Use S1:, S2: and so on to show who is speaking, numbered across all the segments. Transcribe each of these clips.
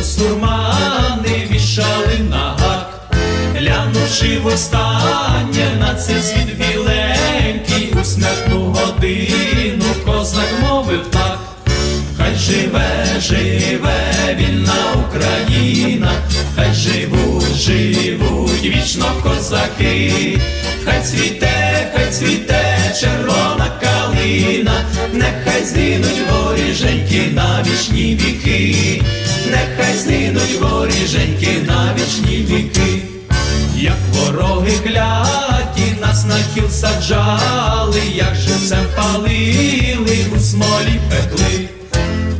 S1: У сурмани вішали на гак, глянувши востаннє на це світ біленький, у смертну годину козак мовив так, хай живе, живе вільна Україна, хай живуть, живуть вічно козаки, хай цвіте, хай цвіте, червона калина, нехай згинуть воріженьки на вічні віки нехай згинуть воріженьки на вічні віки. Як вороги кляті нас на кіл саджали, як живцем палили, у смолі пекли,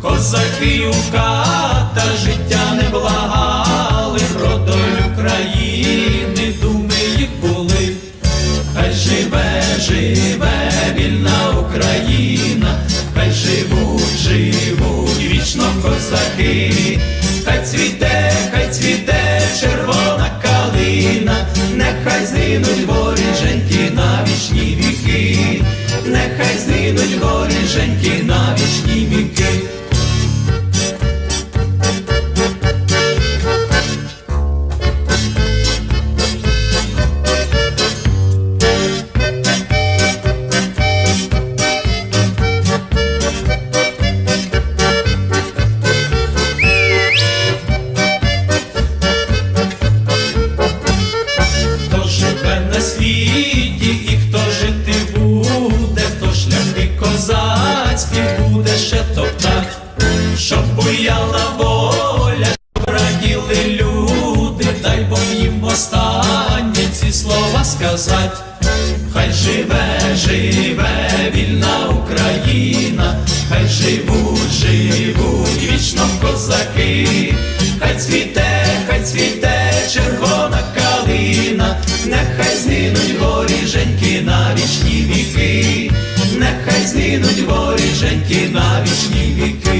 S1: козаки у ката життя не благали, про долю країни думи їх були, хай живе, живе вільна Україна, хай живуть, живуть нехай згинуть воріженьки сказать. Хай живе, живе вільна Україна, хай живуть, живуть вічно козаки, хай цвіте, хай цвіте червона калина, нехай згинуть воріженьки на вічні віки, нехай згинуть воріженьки на вічні віки.